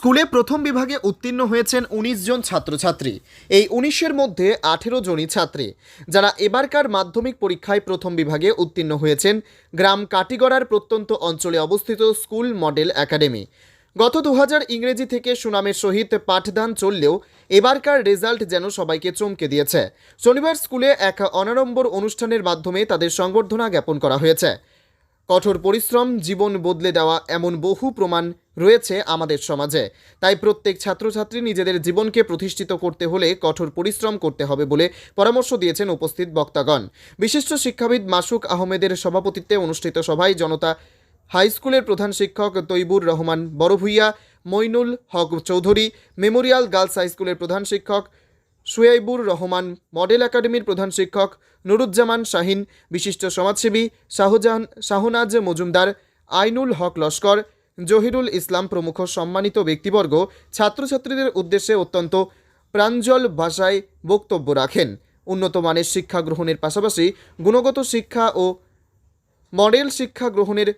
স্কুলে প্রথম বিভাগে উত্তীর্ণ হয়েছেন উনিশ জন ছাত্রছাত্রী। এই উনিশের মধ্যে আঠেরো জনই ছাত্রী, যারা এবারকার মাধ্যমিক পরীক্ষায় প্রথম বিভাগে উত্তীর্ণ হয়েছেন। গ্রাম কাটিগড়ার প্রত্যন্ত অঞ্চলে অবস্থিত স্কুল মডেল একাডেমি। গত দু হাজার ইংরেজি থেকে সুনামের সহিত পাঠদান চললেও এবারকার রেজাল্ট যেন সবাইকে চমকে দিয়েছে। শনিবার স্কুলে এক অনাড়ম্বর অনুষ্ঠানের মাধ্যমে তাদের সংবর্ধনা জ্ঞাপন করা হয়েছে। কঠোর পরিশ্রম, জীবন বদলে দেওয়া এমন বহু প্রমাণ রয়েছে আমাদের সমাজে। তাই প্রত্যেক ছাত্রছাত্রী নিজেদের জীবনকে প্রতিষ্ঠিত করতে হলে কঠোর পরিশ্রম করতে হবে বলে পরামর্শ দিয়েছেন উপস্থিত বক্তাগণ। বিশিষ্ট শিক্ষাবিদ মাসুক আহমেদের সভাপতিত্বে অনুষ্ঠিত সভায় জনতা হাই স্কুলের প্রধান শিক্ষক Taibur Rahman Barbhuiya, Mainul Haque Chowdhury, memorial girls high স্কুলের প্রধান শিক্ষক সুয়াইবুর রহমান, মডেল একাডেমির প্রধান শিক্ষক, নুরুজ্জামান শাহিন, বিশিষ্ট সমাজসেবী, শাহজাহান, শাহনাজ মজুমদার, আইনুল হক লস্কর, জহিরুল ইসলাম প্রমুখ সম্মানিত ব্যক্তিবর্গ, ছাত্রছাত্রীদের উদ্দেশ্যে অত্যন্ত প্রাঞ্জল ভাষায় বক্তব্য রাখেন। উন্নত মানের শিক্ষা গ্রহণের পাশাপাশি গুণগত শিক্ষা ও মডেল শিক্ষা গ্রহণের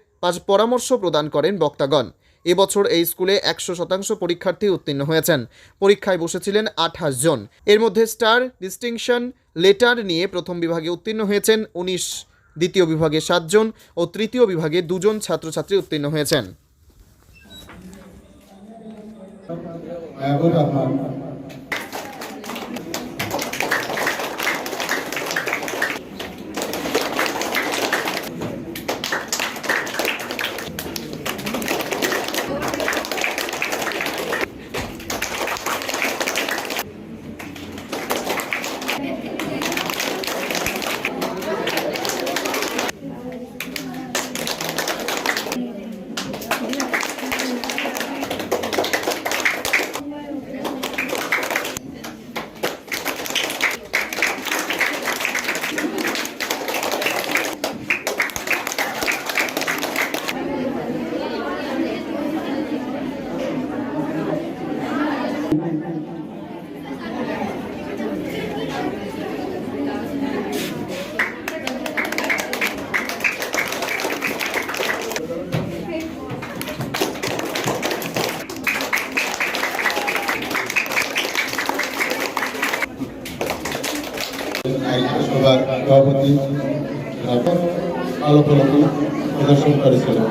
পরামর্শ প্রদান করেন বক্তাগণ। এবছর এই স্কুলে একশো শতাংশ পরীক্ষার্থী উত্তীর্ণ হয়েছেন। পরীক্ষায় বসেছিলেন আঠাশ জন। এর মধ্যে স্টার ডিস্টিংশন লেটার নিয়ে প্রথম বিভাগে উত্তীর্ণ হয়েছেন উনিশ, দ্বিতীয় বিভাগে সাতজন ও তৃতীয় বিভাগে দুজন ছাত্রছাত্রী উত্তীর্ণ হয়েছেন। সভার সভাপতি আলো ফলক প্রদর্শন করেছিলেন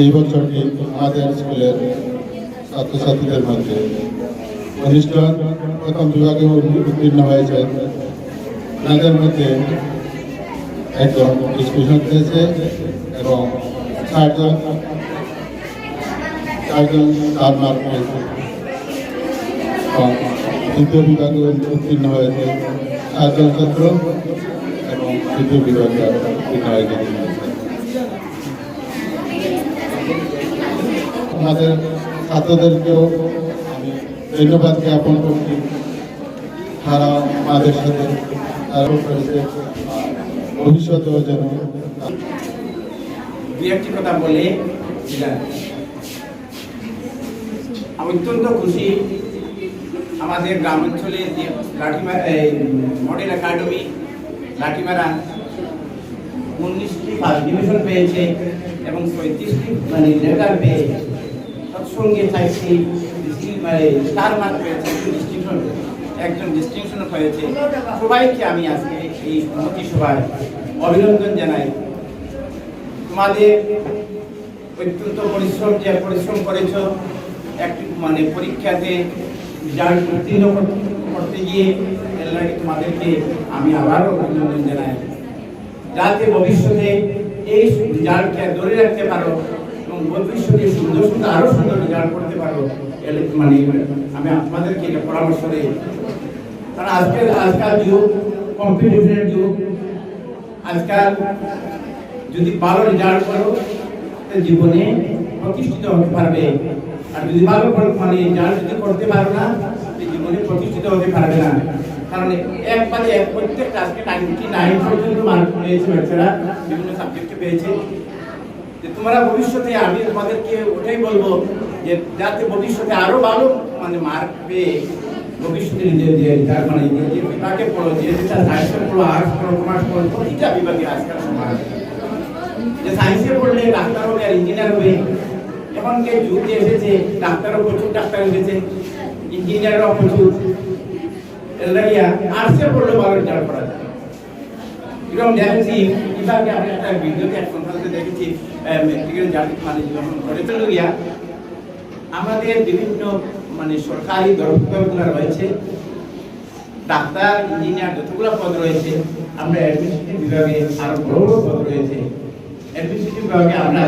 এই বছরটি আমাদের স্কুলের ছাত্রছাত্রীদের মধ্যে অনুষ্ঠান প্রথম বিভাগে উত্তীর্ণ হয়েছে। তাদের মধ্যে একজন ডিসকাশন পেয়েছে এবং চারজন চারজন চার মার্ক পেয়েছে দ্বিতীয় বিভাগে উত্তীর্ণ হয়েছে সাতজন ছাত্র এবং তৃতীয় বিভাগে উত্তীর্ণ হয়েছে। আমাদের ছাত্রদেরকেও আমি ধন্যবাদ জ্ঞাপন করছি। তারা আমাদের সাথে আরোপ করেছে। ভবিষ্যতেও যেন দুই একটি কথা বলে অত্যন্ত খুশি। আমাদের গ্রাম অঞ্চলে যে লাঠিমারা মডেল একাডেমি, লাঠিমারা উনিশটি ফার্স্ট ডিভিশন পেয়েছে এবং পঁয়ত্রিশটি মানে লেটার পেয়ে তৎসঙ্গে চারটি ডিস্ট্রিক্ট মানে স্টার মার্ক পেয়েছে ডিস্টিংশন একজন ডিস্টিংশন হয়েছে। সবাইকে আমি আজকে এই উন্নতি অভিনন্দন জানাই। তোমাদের অত্যন্ত পরিশ্রম যে পরিশ্রম করেছ, একটি মানে পরীক্ষাতে রেজাল্ট উত্তীর্ণ কর- করতে গিয়ে এর তোমাদেরকে আমি আবারও অভিনন্দন জানাই। যাতে ভবিষ্যতে এই রেজাল্টকে ধরে রাখতে পারো এবং ভবিষ্যতে সুন্দর সুন্দর আরও সুন্দর রেজাল্ট করতে পারো মানে আমি আপনাদেরকে এটা পরামর্শ দিই। কারণ আজকের, আজকাল যুগ কম্পিটিশনের যুগ, আজকাল যদি ভালো রেজাল্ট করো জীবনে প্রতিষ্ঠিত হতে পারবে। আর যদি ভালো মানে রেজাল্ট যদি করতে পারো না জীবনে প্রতিষ্ঠিত হতে পারবে না। কারণ একবারে এক প্রত্যেকটা আজকে নাইনটি নাইন পর্যন্ত মার্ক পেয়েছে বাচ্চারা, বিভিন্ন সাবজেক্টে পেয়েছে। যে তোমরা ভবিষ্যতে আমি তোমাদেরকে ওটাই বলব যে যাতে ভবিষ্যতে আরও ভালো মানে মার্ক পেয়ে ভবিষ্যতে নিজের যে যার মানে যে বিভাগে পড়ো, যে সায়েন্সে পড়ো আর্টস পড়ো কমার্স পড়ো, প্রতিটা বিভাগে আজকাল সমাজ যে সায়েন্সে পড়লে ডাক্তার হবে আর ইঞ্জিনিয়ার হবে এখন কে যুগ এসেছে? ডাক্তারও প্রচুর ডাক্তার এসেছে। ইঞ্জিনিয়ারও প্রচুর। পড়লে ভালো রেজাল্ট করা যায়। আমাদের বিভিন্ন মানে সরকারি রয়েছে। ডাক্তার, ইঞ্জিনিয়ার রয়েছে, আমরা বিভাগে আরও বড় বড় রয়েছে। আমরা